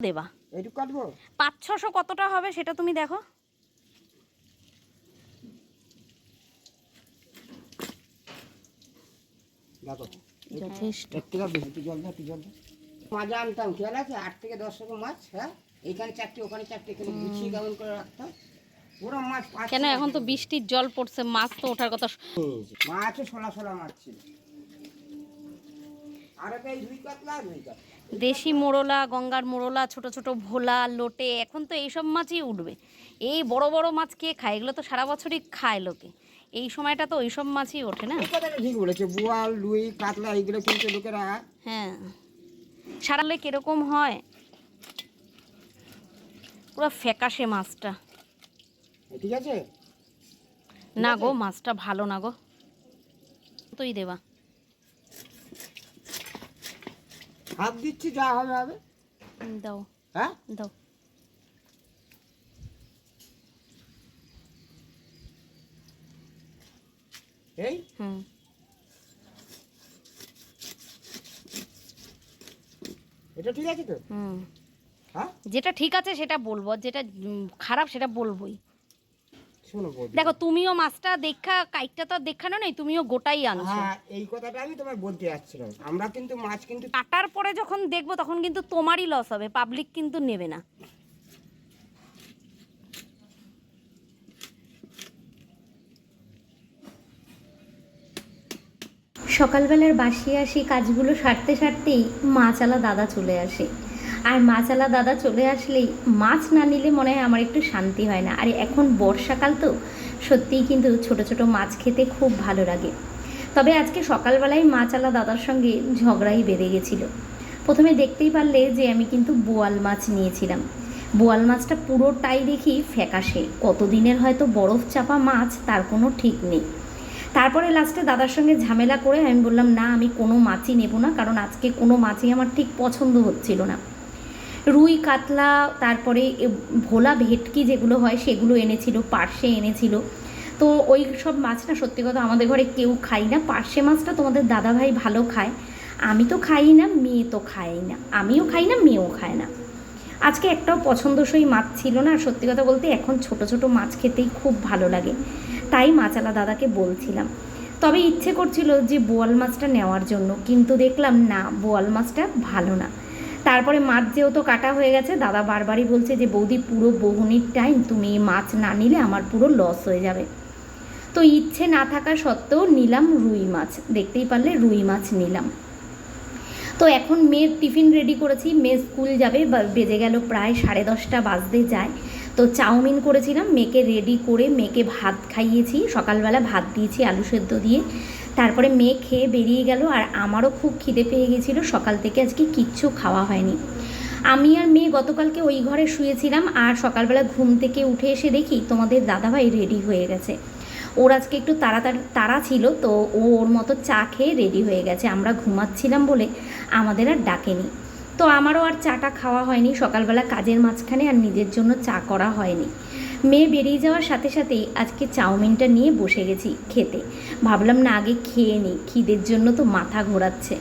দেবা। কাটবো? পাঁচ ছশো কতটা হবে সেটা তুমি দেখো। যথেষ্ট। আনতাম খেয়াল আছে? আট থেকে দশ রকম মাছ হ্যাঁ? চারটে ওখানে চারটে এখানে গুছিয়ে কেমন করে রাখতাম পুরো মাছ পাঁচ কেন এখন তো বৃষ্টির জল পড়ছে মাছ তো ওঠার কথা মাছও সোলা সোলা মাছ ছিল। আর একটা এই রুই কাতলা রুই কাতলা। দেশি মোড়লা গঙ্গার মোড়লা ছোট ছোট ভোলা লোটে এখন তো এইসব মাছই উঠবে। এই বড় বড় মাছ কে খায়? এগুলো তো সারা বছরই খায় লোকে। এই সময়টা তো ওইসব মাছই ওঠে না? ঠিক বলেছে। বোয়াল রুই কাতলা এইগুলো কিন্তু লোকেরা হ্যাঁ। সারালে কীরকম হয়? পুরো ফ্যাকাশে মাছটা। ঠিক আছে। না গো মাছটা ভালো না গো। তুই দেবা হাত দিচ্ছি যা হবে হবে। দাও। হ্যাঁ? দাও। এই? হুম। এটা ঠিক আছে তো? হুম। হ্যাঁ? যেটা ঠিক আছে সেটা বলব যেটা খারাপ সেটা বলবোই। দেখো তুমিও মাছটা দেখা কাইটটা তো আর দেখানো নেই তুমিও গোটাই আনছো। হ্যাঁ এই কথাটা আমি তোমায় বলতে যাচ্ছিলাম। আমরা কিন্তু মাছ কিন্তু কাটার পরে যখন দেখব তখন কিন্তু তোমারই লস হবে পাবলিক কিন্তু নেবে না। সকালবেলার বাসি আসি কাজগুলো সারতে সারতেই মাছালা দাদা চলে আসে। আর মাছালা দাদা চলে আসলেই মাছ না নিলে মনে হয় আমার একটু শান্তি হয় না। আর এখন বর্ষাকাল তো, সত্যিই কিন্তু ছোট ছোট মাছ খেতে খুব ভালো লাগে। তবে আজকে সকালবেলায় মাছালা দাদার সঙ্গে ঝগড়াই বেড়ে গেছিল। প্রথমে দেখতেই পারলে যে আমি কিন্তু বোয়াল মাছ নিয়েছিলাম। বোয়াল মাছটা পুরোটাই দেখি ফ্যাকাশে। কতদিনের হয়তো বরফ চাপা মাছ, তার কোনো ঠিক নেই। তারপরে লাস্টে দাদার সঙ্গে ঝামেলা করে আমি বললাম, না, আমি কোনো মাছই নেব না, কারণ আজকে কোনো মাছই আমার ঠিক পছন্দ হচ্ছিল না। রুই কাতলা, তারপরে ভোলা ভেটকি যেগুলো হয় সেগুলো এনেছিল, পার্শে এনেছিল। তো ওই সব মাছ না সত্যি কথা আমাদের ঘরে কেউ খাই না। পার্শে মাছটা তোমাদের দাদাভাই ভালো খায়। আমি তো খাই না, মেয়ে তো খাই না। আমিও খাই না, মেয়েও খায় না। আজকে একটাও পছন্দসই মাছ ছিল না। আর সত্যি কথা বলতে এখন ছোট ছোট মাছ খেতেই খুব ভালো লাগে। তাই মাছালা দাদাকে বলছিলাম। তবে ইচ্ছে করছিল যে বোয়াল মাছটা নেওয়ার জন্য। কিন্তু দেখলাম না, বোয়াল মাছটা ভালো না। তারপরে মাছ যেহেতু কাটা হয়ে গেছে, দাদা বারবারই বলছে যে, বৌদি, পুরো বহনির টাইম তুমি মাছ না নিলে আমার পুরো লস হয়ে যাবে। তো ইচ্ছে না থাকা সত্ত্বেও নিলাম রুই মাছ। দেখতেই পারলে রুই মাছ নিলাম। তো এখন মেয়ের টিফিন রেডি করেছি। মেয়ে স্কুল যাবে বেজে গেল প্রায় সাড়ে দশটা বাজতে যায়। তো চাউমিন করেছিলাম, মেয়েকে রেডি করে মেয়েকে ভাত খাইয়েছি। সকালবেলা ভাত দিয়েছি আলু সেদ্ধ দিয়ে। তারপরে মেয়ে খেয়ে বেরিয়ে গেল আর আমারও খুব খিদে পেয়ে গেছিল। সকাল থেকে আজকে কিচ্ছু খাওয়া হয়নি। আমি আর মেয়ে গতকালকে ওই ঘরে শুয়েছিলাম আর সকালবেলা ঘুম থেকে উঠে এসে দেখি তোমাদের দাদাভাই রেডি হয়ে গেছে। ওর আজকে একটু তাড়াতাড়ি, তাড়া ছিল তো ও ওর মতো চা খেয়ে রেডি হয়ে গেছে। আমরা ঘুমাচ্ছিলাম বলে আমাদের আর ডাকেনি। তো আমারও আর চাটা খাওয়া হয়নি। সকালবেলা কাজের মাঝখানে আর নিজের জন্য চা করা হয়নি। মেয়ে বেরিয়ে যাওয়ার সাথে সাথেই আজকে চাউমিনটা নিয়ে বসে গেছি খেতে। ভাবলাম না, আগে খেয়ে নিই, খিদের জন্য তো মাথা ঘোরাচ্ছে।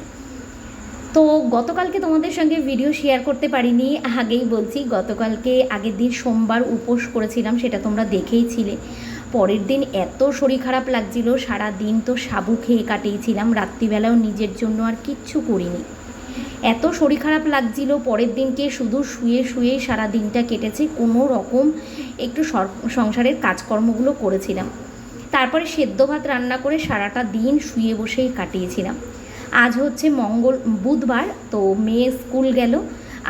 তো গতকালকে তোমাদের সঙ্গে ভিডিও শেয়ার করতে পারিনি, আগেই বলছি গতকালকে আগের দিন সোমবার উপোস করেছিলাম, সেটা তোমরা দেখেইছিলে পরের দিন এত শরীর খারাপ লাগছিল সারা দিন তো সাবু খেয়ে কাটিয়েছিলাম, রাত্রিবেলাও নিজের জন্য আর কিচ্ছু করিনি। এত শরীর খারাপ লাগছিল, পরের দিনকে শুধু শুয়ে শুয়ে সারা দিনটা কেটেছে কোনো রকম একটু সংসারের কাজকর্মগুলো করেছিলাম। তারপরে সেদ্ধ ভাত রান্না করে সারাটা দিন শুয়ে বসেই কাটিয়েছিলাম। আজ হচ্ছে মঙ্গল, বুধবার, তো মেয়ে স্কুল গেল,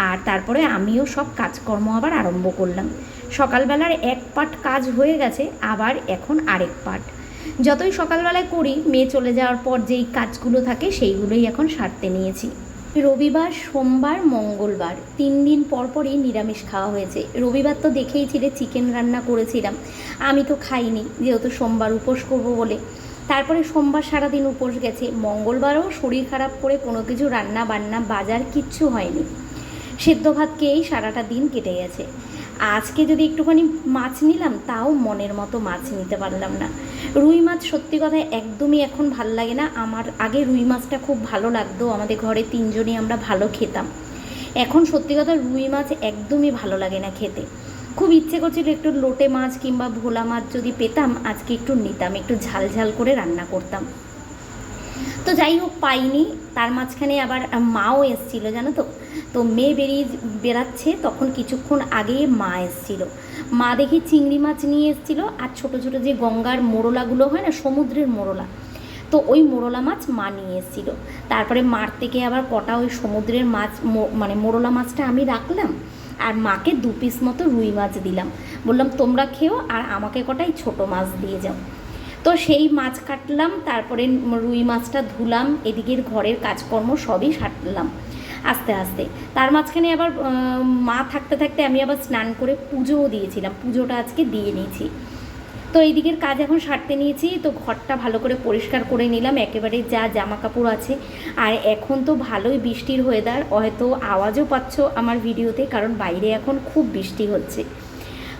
আর তারপরে আমিও সব কাজকর্ম আবার আরম্ভ করলাম। সকালবেলার এক পাট কাজ হয়ে গেছে, আবার এখন আরেক পাট। যতই সকালবেলায় করি, মেয়ে চলে যাওয়ার পর যেই কাজগুলো থাকে সেইগুলোই এখন সারতে নিয়েছি। রবিবার, সোমবার, মঙ্গলবার। তিন দিন পর পরই নিরামিষ খাওয়া হয়েছে। রবিবার তো দেখেই ছিলে চিকেন রান্না করেছিলাম। আমি তো খাইনি, যেহেতু সোমবার উপোস করব বলে। তারপরে সোমবার সারাদিন উপোস গেছে। মঙ্গলবারও শরীর খারাপ করে কোনো কিছু রান্না বান্না বাজার কিচ্ছু হয়নি। সেদ্ধ ভাত খেয়েই সারাটা দিন কেটে গেছে। আজকে যদি একটুখানি মাছ নিলাম, তাও মনের মতো মাছ নিতে পারলাম না। রুই মাছ সত্যি কথা একদমই এখন ভালো লাগে না। আমার আগে রুই মাছটা খুব ভালো লাগতো, আমাদের ঘরে তিনজনই আমরা ভালো খেতাম। এখন সত্যি কথা রুই মাছ একদমই ভালো লাগে না খেতে। খুব ইচ্ছে করছিল একটু লোটে মাছ কিংবা ভোলা মাছ যদি পেতাম, আজকে একটু নিতাম, একটু ঝাল ঝাল করে রান্না করতাম। তো যাই হোক পাইনি। তার মাঝখানে আবার মাও এসছিল, জানো তো? তো মেয়ে বেরিয়ে বেরাচ্ছে তখন কিছুক্ষণ আগে মা এসছিল। মা দেখি চিংড়ি মাছ নিয়ে এসছিল, আর ছোট ছোট যে গঙ্গার মোরলাগুলো হয় না, সমুদ্রের মোরলা। তো ওই মোরলা মাছ মা নিয়ে এসছিল। তারপরে মার থেকে আবার কটা ওই সমুদ্রের মাছ মানে মোরলা মাছটা আমি রাখলাম, আর মাকে দু পিস মতো রুই মাছ দিলাম। বললাম, তোমরা খেও, আর আমাকে কটাই ছোট মাছ দিয়ে যাও। তো সেই মাছ কাটলাম, তারপরে রুই মাছটা ধুলাম, এদিকের ঘরের কাজকর্ম সবই সারলাম আস্তে আস্তে। তার মাঝখানে আবার মা থাকতে থাকতে আমি আবার স্নান করে পুজোও দিয়েছিলাম, পুজোটা আজকে দিয়ে নিয়েছি। তো এই দিকের কাজ এখন সারতে নিয়েছি, তো ঘরটা ভালো করে পরিষ্কার করে নিলাম, একেবারে যা জামা কাপড় আছে। আর এখন তো ভালোই বৃষ্টির ওয়েদার হয়তো আওয়াজও পাচ্ছ আমার ভিডিওতে, কারণ বাইরে এখন খুব বৃষ্টি হচ্ছে।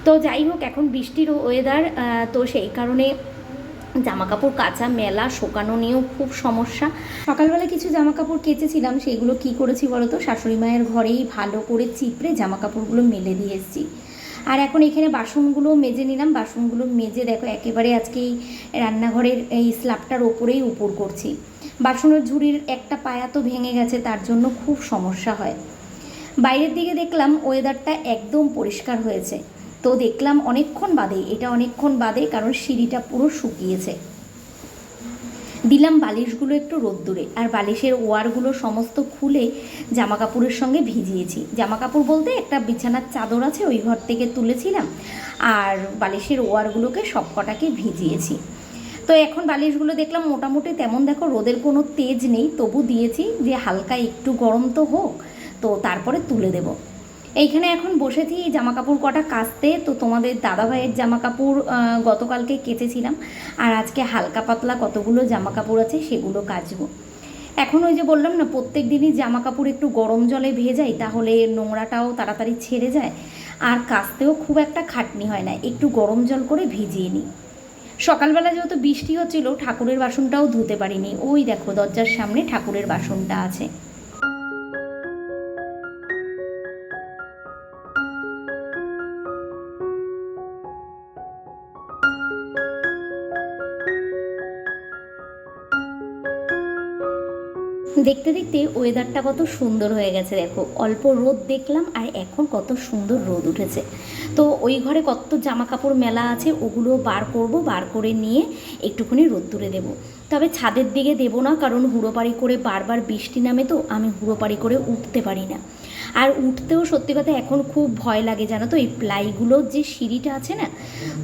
তো যাই হোক, এখন বৃষ্টির ওয়েদার তো সেই কারণে জামা কাপড় কাচা, মেলা, শোকানো নিয়েও খুব সমস্যা। সকালবেলা কিছু জামা কাপড় কেচেছিলাম, সেগুলো কি করেছি বলো তো শাশুড়ি মায়ের ঘরেই ভালো করে চিপড়ে জামা কাপড়গুলো মেলে দিয়ে এসেছি। আর এখন এখানে বাসনগুলো মেজে নিলাম। বাসনগুলো মেজে দেখো, একেবারে আজকে এই রান্নাঘরের এই স্ল্যাবটার ওপরেই উপর করছি। বাসনের ঝুড়ির একটা পায়া তো ভেঙে গেছে, তার জন্য খুব সমস্যা হয়। বাইরের দিকে দেখলাম ওয়েদারটা একদম পরিষ্কার হয়েছে। তো দেখলাম অনেকক্ষণ বাদে, এটা অনেকক্ষণ বাদে কারণ সিঁড়িটা পুরো শুকিয়েছে। দিলাম বালিশগুলো একটু রোদ্দুরে, আর বালিশের ওয়ারগুলো সমস্ত খুলে জামা কাপড়ের সঙ্গে ভিজিয়েছি। জামা কাপড় বলতে একটা বিছানার চাদর আছে, ওই ঘর থেকে তুলেছিলাম, আর বালিশের ওয়ারগুলোকে সবকটাকে ভিজিয়েছি। তো এখন বালিশগুলো দেখলাম মোটামুটি তেমন, দেখো রোদের কোনো তেজ নেই, তবু দিয়েছি যে হালকা একটু গরম তো হোক, তো তারপরে তুলে দেব। এইখানে এখন বসেছি জামা কাপড় কটা কাচতে, তো তোমাদের দাদাভাইয়ের জামা কাপড় গতকালকে কেচেছিলাম। আর আজকে হালকা পাতলা কতগুলো জামা কাপড় আছে সেগুলো কাচবো। এখন ওই যে বললাম না, প্রত্যেক দিনই জামা কাপড় একটু গরম জলে ভেজাই, তাহলে নোংরাটাও তাড়াতাড়ি ছেড়ে যায়। আর কাচতেও খুব একটা খাটনি হয় না, একটু গরম জল করে ভিজিয়ে নিই। সকালবেলা যেহেতু বৃষ্টি হচ্ছিল, ঠাকুরের বাসনটাও ধুতে পারিনি। ওই দেখো দরজার সামনে ঠাকুরের বাসনটা আছে। দেখতে দেখতে ওয়েদারটা কত সুন্দর হয়ে গেছে, দেখো। অল্প রোদ দেখলাম আর এখন কত সুন্দর রোদ উঠেছে। তো ওই ঘরে কত জামা কাপড় মেলা আছে, ওগুলো বার করব, বার করে নিয়ে একটুখানি রোদ্দুরে দেবো। তবে ছাদের দিকে দেবো না, কারণ হুড়োপাড়ি করে বারবার বৃষ্টি নামে তো আমি হুড়োপাড়ি করে উঠতে পারি না। আর উঠতেও সত্যি কথা এখন খুব ভয় লাগে, জানো তো, এই প্লাইগুলোর যে সিঁড়িটা আছে না,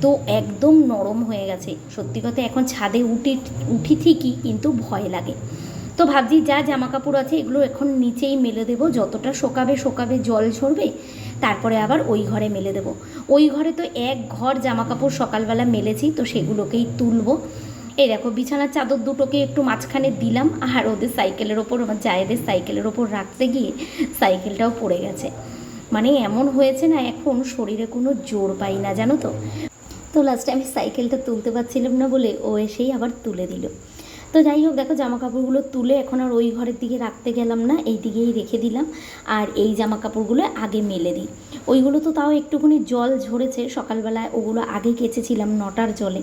তো একদম নরম হয়ে গেছে। সত্যি কথা এখন ছাদে উঠি উঠি ঠিকই, কিন্তু ভয় লাগে। তো ভাবছি যা জামা কাপড় আছে এগুলো এখন নিচেই মেলে দেবো। যতটা শোকাবে শোকাবে জল ঝরবে, তারপরে আবার ওই ঘরে মেলে দেবো। ওই ঘরে তো এক ঘর জামা কাপড় সকালবেলা মেলেছি, তো সেগুলোকেই তুলবো। এই দেখো, বিছানার চাদর দুটোকে একটু মাঝখানে দিলাম, আর ওদের সাইকেলের ওপর, আমার জায়েদের সাইকেলের ওপর রাখতে গিয়ে সাইকেলটাও পড়ে গেছে। মানে এমন হয়েছে না, এখন শরীরে কোনো জোর পাই না, জানো তো? তো লাস্টে আমি সাইকেলটা তুলতে পারছিলাম না বলে ও এসেই আবার তুলে দিল। তো যাই হোক, দেখো জামা কাপড়গুলো তুলে এখন আর ওই ঘরের দিকে রাখতে গেলাম না, এই দিকেই রেখে দিলাম। আর এই জামা কাপড়গুলো আগে মেলে দিই। ওইগুলো তো তাও একটুখানি জল ঝরেছে, সকালবেলায় ওগুলো আগে কেচেছিলাম নটার জলে।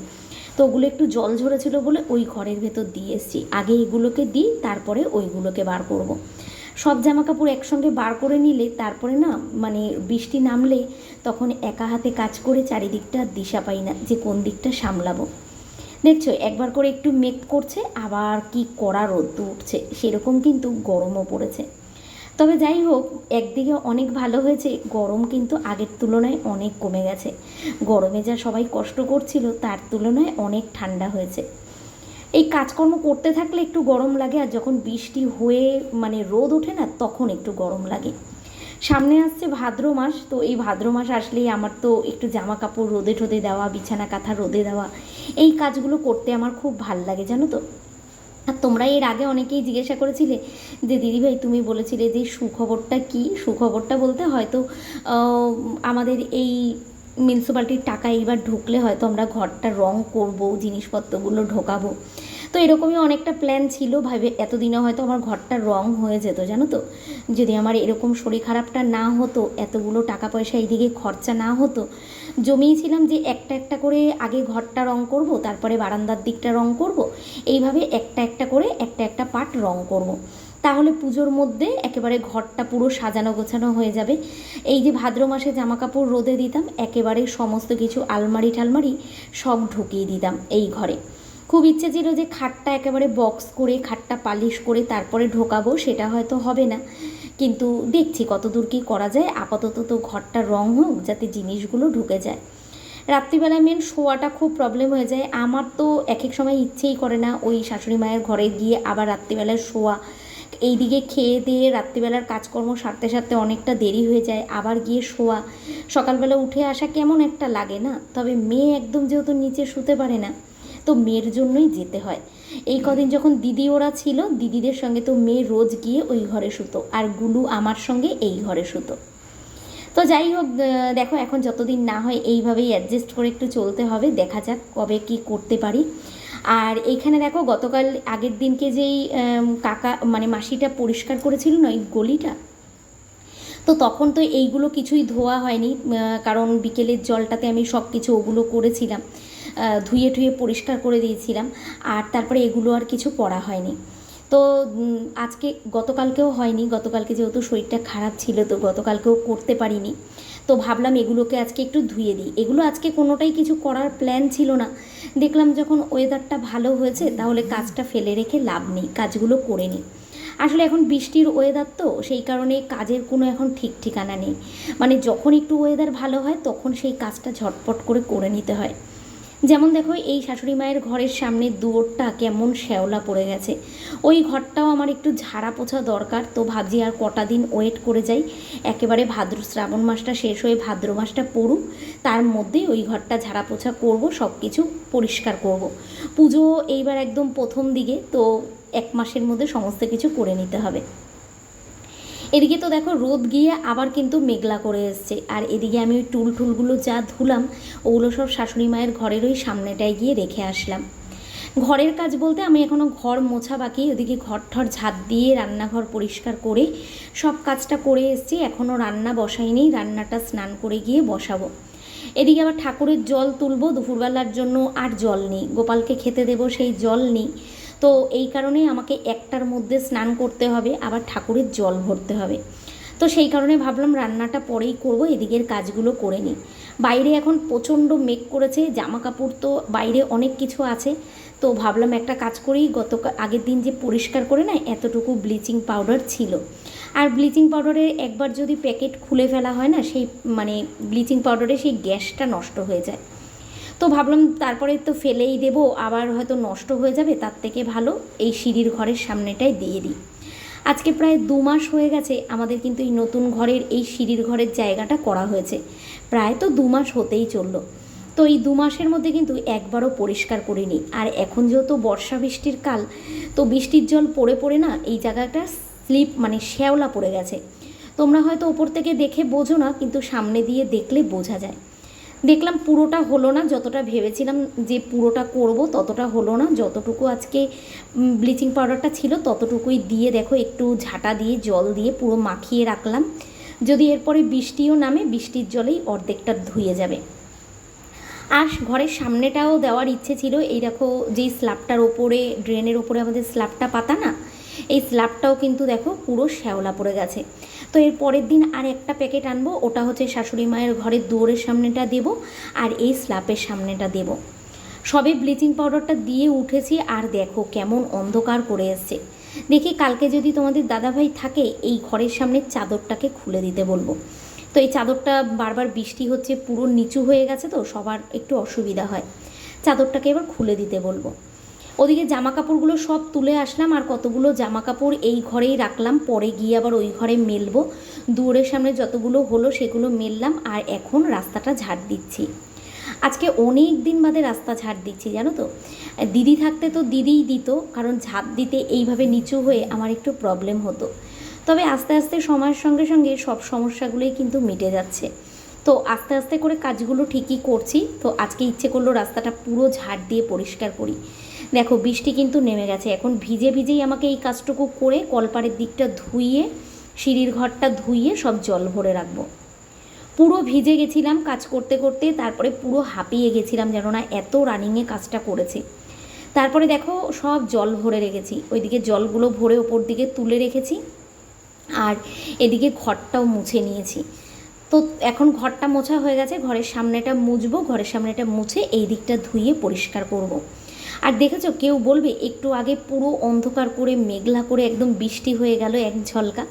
তো ওগুলো একটু জল ঝরেছিল বলে ওই ঘরের ভেতর দিয়ে এসেছি। আগে এগুলোকে দিই, তারপরে ওইগুলোকে বার করব। সব জামা কাপড় একসঙ্গে বার করে নিলে, তারপরে না মানে বৃষ্টি নামলে তখন একা হাতে কাজ করে চারিদিকটা দিশা পাই না, যে কোন দিকটা সামলাবো। দেখছ, একবার করে একটু মেঘ করছে, আবার কি কড়া রোদ উঠছে, সেরকম কিন্তু গরমও পড়েছে। তবে যাই হোক, একদিকে অনেক ভালো হয়েছে, গরম কিন্তু আগের তুলনায় অনেক কমে গেছে। গরমে যা সবাই কষ্ট করছিল, তার তুলনায় অনেক ঠান্ডা হয়েছে। এই কাজকর্ম করতে থাকলে একটু গরম লাগে, আর যখন বৃষ্টি হয়ে মানে রোদ ওঠে না, তখন একটু গরম লাগে। সামনে আসছে ভাদ্র মাস, তো এই ভাদ্র মাস আসলেই আমার তো একটু জামা কাপড় রোদে ঠোদে দেওয়া, বিছানা কাঁথা রোদে দেওয়া, এই কাজগুলো করতে আমার খুব ভালো লাগে, জানো তো। আর তোমরা এর আগে অনেকেই জিজ্ঞাসা করেছিলে যে দিদিভাই তুমি বলেছিলে যে, সুখবরটা কি? সুখবরটা বলতে হয়তো আমাদের এই মিউনিসিপ্যালিটির টাকা এইবার ঢুকলে হয়তো আমরা ঘরটা রং করব, জিনিসপত্রগুলো ঢোকাবো। তো এরকমই অনেকটা প্ল্যান ছিল, ভাবে এতদিনে হয়তো আমার ঘরটা রং হয়ে যেত, জানো তো? যদি আমার এরকম শরীর খারাপটা না হতো, এতগুলো টাকা পয়সা এইদিকে খরচা না হতো, জমিয়েছিলাম যে একটা একটা করে আগে ঘরটা রং করব, তারপরে বারান্দার দিকটা রং করব, এইভাবে একটা একটা করে একটা একটা পার্ট রং করব। তাহলে পুজোর মধ্যে একেবারে ঘরটা পুরো সাজানো গোছানো হয়ে যাবে। এই যে ভাদ্র মাসে জামা কাপড় রোদে দিতাম, একেবারে সমস্ত কিছু আলমারি টালমারি সব ঢুকিয়ে দিতাম এই ঘরে। খুব ইচ্ছে ছিল যে খাটটা একেবারে বক্স করে, খাটটা পালিশ করে তারপরে ঢোকাবো, সেটা হয়তো হবে না। কিন্তু দেখছি কত দূর কী করা যায়। আপাতত তো ঘরটা রং হোক, যাতে জিনিসগুলো ঢুকে যায়। রাত্রিবেলায় মেন শোয়াটা খুব প্রবলেম হয়ে যায়। আমার তো এক এক সময় ইচ্ছেই করে না ওই শাশুড়ি মায়ের ঘরে গিয়ে আবার রাত্রিবেলায় শোয়া। এইদিকে খেয়ে দিয়ে রাত্রিবেলার কাজকর্ম সারতে সারতে অনেকটা দেরি হয়ে যায়। আবার গিয়ে শোয়া। সকালবেলা উঠে আসা কেমন একটা লাগে না। তবে মেয়ে একদম যেহেতু নিচে শুতে পারে না তো মেয়ের জন্যই যেতে হয়। এই কদিন যখন দিদি ওরা ছিল, দিদিদের সঙ্গে তো মেয়ে রোজ গিয়ে ওই ঘরে শুতো আর গুলু আমার সঙ্গে এই ঘরে শুতো। তো যাই হোক দেখো এখন যতদিন না হয় এইভাবেই অ্যাডজাস্ট করে একটু চলতে হবে, দেখা যাক কবে কি করতে পারি। আর এইখানে দেখো গতকাল আগের দিনকে যেই কাকা মানে মাসিটা পরিষ্কার করেছিল না ওই গলিটা? তো তখন তো এইগুলো কিছুই ধোয়া হয়নি কারণ বিকেলের জলটাতে আমি সব কিছু ওগুলো করেছিলাম। ধুয়ে টুয়ে পরিষ্কার করে দিয়েছিলাম আর তারপরে এগুলো আর কিছু করা হয়নি। তো আজকে গতকালকেও হয়নি, গতকালকে যেহেতু শরীরটা খারাপ ছিল তো গতকালকেও করতে পারিনি। তো ভাবলাম এগুলোকে আজকে একটু ধুয়ে দিই। এগুলো আজকে কোনোটাই কিছু করার প্ল্যান ছিল না। দেখলাম যখন ওয়েদারটা ভালো হয়েছে তাহলে কাজটা ফেলে রেখে লাভ নেই, কাজগুলো করে নিই। আসলে এখন বৃষ্টির ওয়েদার তো, সেই কারণে কাজের কোনো এখন ঠিক ঠিকানা নেই। মানে যখন একটু ওয়েদার ভালো হয় তখন সেই কাজটা ঝটপট করে করে নিতে হয়। যেমন দেখো, এই শাশুড়ি মায়ের ঘরের সামনে দুয়োরটা কেমন শ্যাওলা পড়ে গেছে। ওই ঘরটাও আমার একটু ঝাড়া পোছা দরকার, তো ভাবছি আর কটা দিন ওয়েট করে যাই। একেবারে ভাদ্র, শ্রাবণ মাসটা শেষ হয়ে ভাদ্র মাসটা পড়ুক, তার মধ্যেই ওই ঘরটা ঝাড়া পোছা করব সব কিছু পরিষ্কার করব। পুজো এইবার একদম প্রথম দিকে, তো এক মাসের মধ্যে সমস্ত কিছু করে নিতে হবে। এদিকে তো দেখো রোদ গিয়ে আবার কিন্তু মেঘলা করে এসছে। আর এদিকে আমি ওই টুল টুলগুলো যা ধুলাম, ওগুলো সব শাশুড়ি মায়ের ঘরের ওই সামনেটায় গিয়ে রেখে আসলাম। ঘরের কাজ বলতে আমি এখনও ঘর মোছা বাকি, ওদিকে ঘর ঠর ঝাঁট দিয়ে রান্নাঘর পরিষ্কার করে সব কাজটা করে এসেছি। এখনও রান্না বসাইনি, রান্নাটা স্নান করে গিয়ে বসাবো। এদিকে আবার ঠাকুরের জল তুলবো, দুপুরবেলার জন্য আর জল নেই। গোপালকে খেতে দেবো সেই জল নেই। তো এই কারণে আমাকে একটার মধ্যে স্নান করতে হবে, আবার ঠাকুরের জল ভরতে হবে। তো সেই কারণে ভাবলাম রান্নাটা পরেই করব, এদিকের কাজগুলো করে নিই। বাইরে এখন প্রচণ্ড মেঘ করেছে জামা কাপড় তো বাইরে অনেক কিছু আছে। তো ভাবলাম একটা কাজ করেই গত আগের দিন যে পরিষ্কার করে না, এতটুকু ব্লিচিং পাউডার ছিল। আর ব্লিচিং পাউডারের একবার যদি প্যাকেট খুলে ফেলা হয় না, সেই মানে ব্লিচিং পাউডারে সেই গ্যাসটা নষ্ট হয়ে যায়। তো ভাবলাম তারপরে তো ফেলেই দেব, আবার হয়তো নষ্ট হয়ে যাবে, তার থেকে ভালো এই সিঁড়ির ঘরের সামনেটায় দিয়ে দিই। আজকে প্রায় দু মাস হয়ে গেছে, আমাদের কিন্তু এই নতুন ঘরের এই সিঁড়ির ঘরের জায়গাটা করা হয়েছে। প্রায় তো দু মাস হতেই চলল। তো এই দু মাসের মধ্যে কিন্তু একবারও পরিষ্কার করিনি। আর এখন যেহেতু বর্ষা বৃষ্টির কাল, তো বৃষ্টির জল পড়ে পড়ে না, এই জায়গাটা স্লিপ মানে শ্যাওলা পড়ে গেছে। তোমরা হয়তো ওপর থেকে দেখে বোঝো না, কিন্তু সামনে দিয়ে দেখলে বোঝা যায়। দেখলাম পুরোটা হলো না, যতটা ভেবেছিলাম যে পুরোটা করব ততটা হলো না। যতটুকু আজকে ব্লিচিং পাউডারটা ছিল ততটুকুই দিয়ে দেখো, একটু ঝাঁটা দিয়ে, জল দিয়ে পুরো মাখিয়ে রাখলাম। যদি এরপরে বৃষ্টিও নামে, বৃষ্টির জলেই অর্ধেকটা ধুয়ে যাবে। আর ঘরের সামনেটাও দেওয়ার ইচ্ছে ছিল, এই দেখো যেই স্ল্যাবটার ওপরে ড্রেনের ওপরে আমাদের স্ল্যাবটা পাতা না এই স্ল্যাবটাও কিন্তু দেখো পুরো শ্যাওলা পড়ে গেছে। তো এর পরের দিন আর একটা প্যাকেট আনব, ওটা হচ্ছে শাশুড়ি মায়ের ঘরের দুয়ারের সামনেটা দেব আর এই স্ল্যাবের সামনেটা দেব। সবে ব্লিচিং পাউডারটা দিয়ে উঠেছি আর দেখো কেমন অন্ধকার করে এসছে। দেখি কালকে যদি তোমাদের দাদাভাই থাকে, এই ঘরের সামনের চাদরটাকে খুলে দিতে বলব। তো এই চাদরটা বারবার বৃষ্টি হচ্ছে, পুরো নিচু হয়ে গেছে তো, সবার একটু অসুবিধা হয়। চাদরটাকে এবার খুলে দিতে বলব। ওদিকে জামা কাপড়গুলো সব তুলে আসলাম আর কতগুলো জামা কাপড় এই ঘরেই রাখলাম। পরে গিয়ে আবার ওই ঘরে মেলবো। দুয়ারের সামনে যতগুলো হলো সেগুলো মেললাম আর এখন রাস্তাটা ঝাড় দিচ্ছি। আজকে অনেক দিন বাদে রাস্তা ঝাড় দিচ্ছি, জানো তো? দিদি থাকতে তো দিদিই দিত, কারণ ঝাঁপ দিতে এইভাবে নিচু হয়ে আমার একটু প্রবলেম হতো। তবে আস্তে আস্তে সময়ের সঙ্গে সঙ্গে সব সমস্যাগুলোই কিন্তু মিটে যাচ্ছে। তো আস্তে আস্তে করে কাজগুলো ঠিকই করছি। তো আজকে ইচ্ছে করল রাস্তাটা পুরো ঝাড় দিয়ে পরিষ্কার করি। দেখো, বৃষ্টি কিন্তু নেমে গেছে। এখন ভিজে ভিজেই আমাকে এই কাজটুকু করে কলপাড়ের দিকটা ধুইয়ে, সিঁড়ির ঘরটা ধুইয়ে সব জল ভরে রাখব। পুরো ভিজে গেছিলাম কাজ করতে করতে, তারপরে পুরো হাঁপিয়ে গেছিলাম যেন না এত রানিংয়ে কাজটা করেছে। তারপরে দেখো, সব জল ভরে রেখেছি। ওইদিকে জলগুলো ভরে ওপর দিকে তুলে রেখেছি। আর এদিকে ঘরটাও মুছে নিয়েছি। তো এখন ঘরটা মোছা হয়ে গেছে, ঘরের সামনেটা মুছবো, ঘরের সামনেটা মুছে এই দিকটা ধুয়ে পরিষ্কার করব। আর দেখেছ, কেউ বলবে একটু আগে পুরো অন্ধকার করে, মেঘলা করে একদম বৃষ্টি হয়ে গেল এক ঝলকা।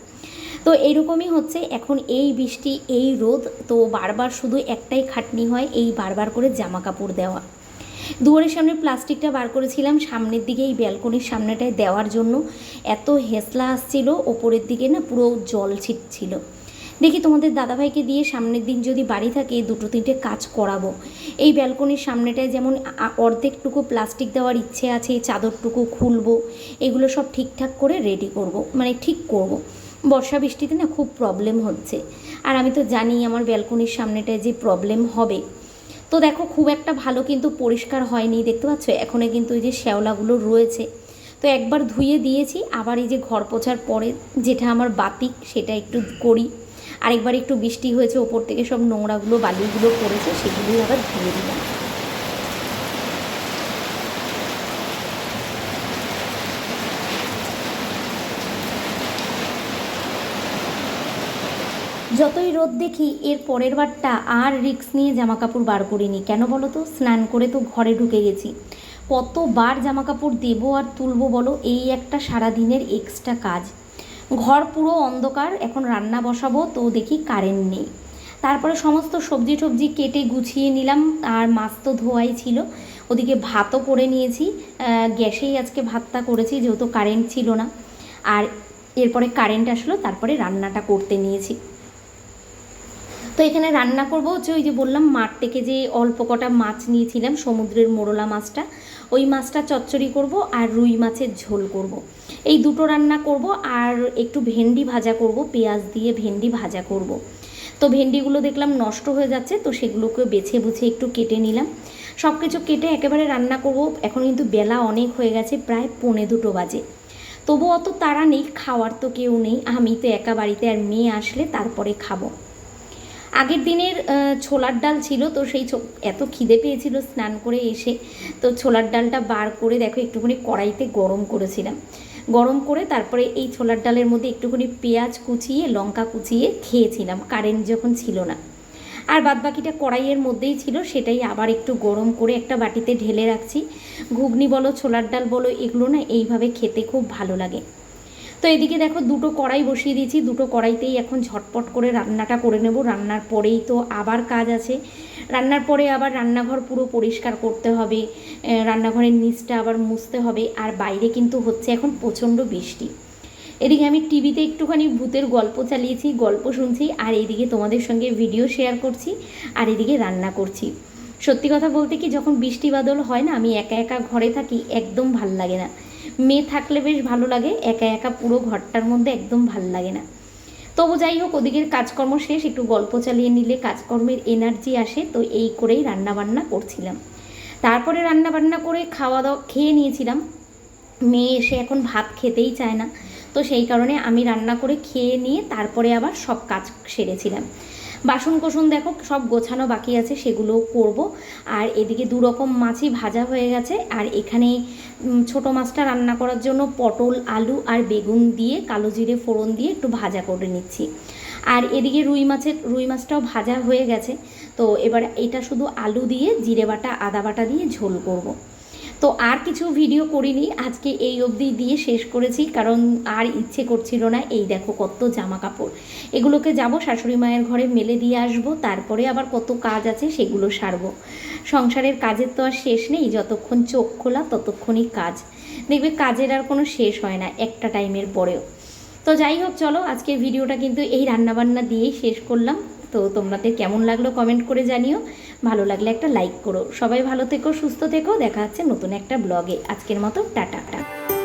তো এইরকমই হচ্ছে, এখন এই বৃষ্টি, এই রোদ, তো বারবার শুধু একটাই খাটনি হয়, এই বারবার করে জামা কাপড় দেওয়া। দুয়ারের সামনে প্লাস্টিকটা বার করেছিলাম, সামনের দিকে এই ব্যালকনির সামনেটায় দেওয়ার জন্য। এত হেসলা আসছিল, ওপরের দিকে না পুরো জল ছিটছিল। দেখি তোমাদের দাদাভাইকে দিয়ে সামনের দিন যদি বাড়ি থাকে দুটো তিনটে কাজ করাবো। এই ব্যালকনির সামনেটায় যেমন অর্ধেকটুকু প্লাস্টিক দেওয়ার ইচ্ছে আছে চাদরটুকু খুলবো, এগুলো সব ঠিকঠাক করে রেডি করব মানে ঠিক করব। বর্ষা বৃষ্টিতে না খুব প্রবলেম হচ্ছে। আর আমি তো জানি আমার ব্যালকনির সামনেটায় যে প্রবলেম হবে। তো দেখো খুব একটা ভালো কিন্তু পরিষ্কার হয়নি, দেখতে পাচ্ছ? এখনও কিন্তু এই যে শ্যাওলাগুলো রয়েছে। তো একবার ধুয়ে দিয়েছি, আবার এই যে ঘর পোছার পরে যেটা আমার বাতিক সেটা একটু করি। আরেকবার একটু বৃষ্টি হয়েছে, ওপর থেকে সব নোংরাগুলো, বালিগুলো পড়েছে, সেগুলোই আবার ধুয়ে দিলাম। যতই রোদ দেখি, এর পরের বারটা আর রিক্স নিয়ে জামা কাপড় বার করিনি। কেন বলো তো? স্নান করে তো ঘরে ঢুকে গেছি। কতবার জামা কাপড় দেবো আর তুলবো বলো? এই একটা সারা দিনের এক্সট্রা কাজ। ঘর পুরো অন্ধকার, এখন রান্না বসাবো, তো দেখি কারেন্ট নেই। তারপরে সমস্ত সবজি টবজি কেটে গুছিয়ে নিলাম, আর মাছ তো ধোয়াই ছিল। ওদিকে ভাতও করে নিয়েছি গ্যাসেই আজকে ভাতটা করেছি, যেহেতু কারেন্ট ছিল না। আর এরপরে কারেন্ট আসলো, তারপরে রান্নাটা করতে নিয়েছি। তো এখানে রান্না করব হচ্ছে ওই যে বললাম মাঠ থেকে যে অল্প কটা মাছ নিয়েছিলাম, সমুদ্রের মোরলা মাছটা ওই মাছটা চচ্চড়ি করব আর রুই মাছের ঝোল করব। এই দুটো রান্না করব আর একটু ভেন্ডি ভাজা করব, পেঁয়াজ দিয়ে ভেন্ডি ভাজা করব। তো ভেন্ডিগুলো দেখলাম নষ্ট হয়ে যাচ্ছে, তো সেগুলোকে বেছে বুছে একটু কেটে নিলাম সব কিছু কেটে একেবারে রান্না করব, এখন কিন্তু বেলা অনেক হয়ে গেছে, প্রায় পৌনে দুটো বাজে তবু অত তারা নেই, খাওয়ার তো কেউ নেই, আমি তো একা বাড়িতে আর মেয়ে আসলে তারপরে খাব আগের দিনের ছোলার ডাল ছিল, তো সেই এত খিদে পেয়েছিল স্নান করে এসে। তো ছোলার ডালটা বার করে দেখো, একটুখানি কড়াইতে গরম করেছিলাম। গরম করে তারপরে এই ছোলার ডালের মধ্যে একটুখানি পেঁয়াজ কুচিয়ে, লঙ্কা কুচিয়ে খেয়েছিলাম। কারেন্ট যখন ছিল না। আর বাদ বাকিটা কড়াইয়ের মধ্যেই ছিল, সেটাই আবার একটু গরম করে একটা বাটিতে ঢেলে রাখছি। ঘুগনি বলো, ছোলার ডাল বলো, এগুলো না এইভাবে খেতে খুব ভালো লাগে। তো এদিকে দেখো দুটো কড়াই বসিয়ে দিয়েছি, দুটো কড়াইতেই এখন ঝটপট করে রান্নাটা করে নেব। রান্নার পরেই তো আবার কাজ আছে। রান্নার পরে আবার রান্নাঘর পুরো পরিষ্কার করতে হবে রান্নাঘরের নিচটা আবার মুছতে হবে আর বাইরে কিন্তু হচ্ছে এখন প্রচণ্ড বৃষ্টি। এদিকে আমি টিভিতে একটুখানি ভূতের গল্প চালিয়েছি, গল্প শুনছি আর এইদিকে তোমাদের সঙ্গে ভিডিও শেয়ার করছি আর এদিকে রান্না করছি। সত্যি কথা বলতে কি যখন বৃষ্টি বাদল হয় না, আমি একা একা ঘরে থাকি, একদম ভালো লাগে না। মেয়ে থাকলে বেশ ভালো লাগে, একা একা পুরো ঘরটার মধ্যে একদম ভালো লাগে না। তবু যাই হোক, ওদিকের কাজকর্ম শেষ, একটু গল্প চালিয়ে নিলে কাজকর্মের এনার্জি আসে, তো এই করেই রান্না বান্না করছিলাম। তারপরে রান্না বান্না করে খাওয়া দাওয়া খেয়ে নিয়েছিলাম। মেয়ে এসে এখন ভাত খেতেই চায় না, তো সেই কারণে আমি রান্না করে খেয়ে নিয়ে তারপরে আবার সব কাজ সেরেছিলাম। বাসন কোসন দেখো, সব গোছানো বাকি আছে, সেগুলোও করব। আর এদিকে দু রকম মাছই ভাজা হয়ে গেছে। আর এখানে ছোটো মাছটা রান্না করার জন্য পটল, আলু আর বেগুন দিয়ে, কালো জিরে ফোড়ন দিয়ে একটু ভাজা করে নিচ্ছি। আর এদিকে রুই মাছের, রুই মাছটাও ভাজা হয়ে গেছে। তো এবার এটা শুধু আলু দিয়ে, জিরে বাটা, আদা বাটা দিয়ে ঝোল করব। তো আর কিছু ভিডিও করিনি। আজকে এই অবধি দিয়ে শেষ করেছি, কারণ আর ইচ্ছে করছিল না। এই দেখো কত জামা কাপড় এগুলোকে যাব শাশুড়ি মায়ের ঘরে মেলে দিয়ে আসব, তারপরে আবার কত কাজ আছে সেগুলো সারবো। সংসারের কাজের তো আর শেষ নেই, যতক্ষণ চোখ খোলা ততক্ষণই কাজ। দেখবে কাজের আর কোনো শেষ হয় না, একটা টাইমের পরেও। তো যাই হোক, চলো আজকের ভিডিওটা কিন্তু এই রান্নাবান্না দিয়েই শেষ করলাম। তো তোমাদের কেমন লাগল কমেন্ট করে জানিও। ভালো লাগলে একটা লাইক করো। সবাই ভালো থেকো, সুস্থ থেকো। দেখা হচ্ছে নতুন একটা ব্লগে আজকের মতো টাটা।